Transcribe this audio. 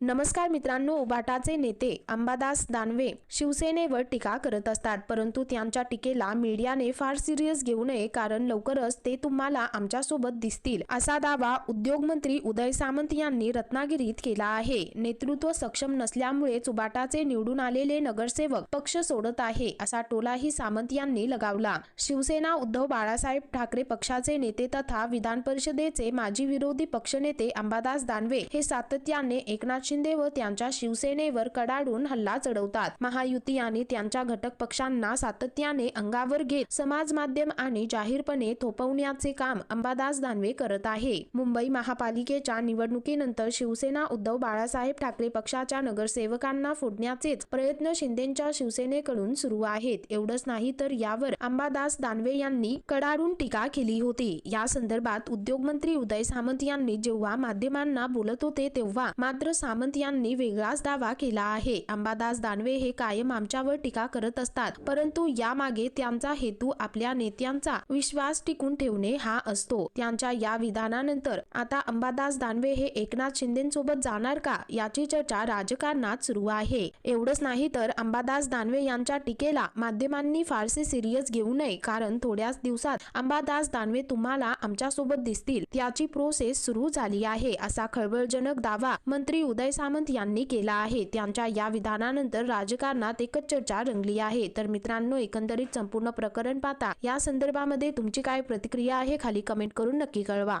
नमस्कार मित्रांनो उबाटाचे नेते अंबादास दानवे शिवसेनेवर टीका करत असतात. परंतु त्यांच्या टीकेला मीडियाने फार सिरियस घेऊ नये कारण लवकरच ते तुम्हाला आमच्यासोबत दिसतील असा दावा उद्योगमंत्री उदय सामंत यांनी रत्नागिरीत केला आहे. नेतृत्व सक्षम नसल्यामुळेच उबाटाचे निवडून आलेले नगरसेवक पक्ष सोडत आहे असा टोलाही सामंत यांनी लगावला. शिवसेना उद्धव बाळासाहेब ठाकरे पक्षाचे नेते तथा विधान परिषदेचे माजी विरोधी पक्षनेते अंबादास दानवे हे सातत्याने एकनाथ शिंदे व त्यांच्या शिवसेनेवर कडाडून हल्ला चढवतात. महायुती आणि त्यांच्या घटक पक्षांना सातत्याने अंगावर घेत समाज माध्यम आणि जाहीरपणे थोपवण्याचे काम अंबादास दानवे करत आहे. मुंबई महापालिकेच्या निवडणुकीनंतर शिवसेना उद्धव बाळासाहेब ठाकरे पक्षाच्या नगरसेवकांना फोडण्याचेच प्रयत्न शिंदेच्या शिवसेनेकडून सुरू आहेत. एवढंच नाही तर यावर अंबादास दानवे यांनी कडाडून टीका केली होती. या संदर्भात उद्योगमंत्री उदय सामंत यांनी जेव्हा माध्यमांना बोलत होते तेव्हा मात्र सामंत यांनी वेगळाच दावा केला आहे. अंबादास दानवे हे कायम आमच्यावर टीका करत असतात. परंतु यामागे त्यांचा हेतू आपल्या नेत्यांचा विश्वास टिकून ठेवणे हा असतो. त्यांच्या या विधानानंतर आता अंबादास दानवे हे एकनाथ शिंदेसोबत जाणार का याची चर्चा राजकारणात सुरू आहे. एवढंच नाही तर अंबादास दानवे यांच्या टीकेला माध्यमांनी फारसे सिरियस घेऊ नये. कारण थोड्याच दिवसात अंबादास दानवे तुम्हाला आमच्यासोबत दिसतील. त्याची प्रोसेस सुरू झाली आहे असा खळबळजनक दावा मंत्री उदय उदय सामंत यांनी केला आहे. त्यांच्या या विधानानंतर राजकारणात एकच चर्चा रंगली आहे. तर मित्रांनो एकंदरीत संपूर्ण प्रकरण पाहता या संदर्भामध्ये तुमची काय प्रतिक्रिया आहे? खाली कमेंट करून नक्की कळवा.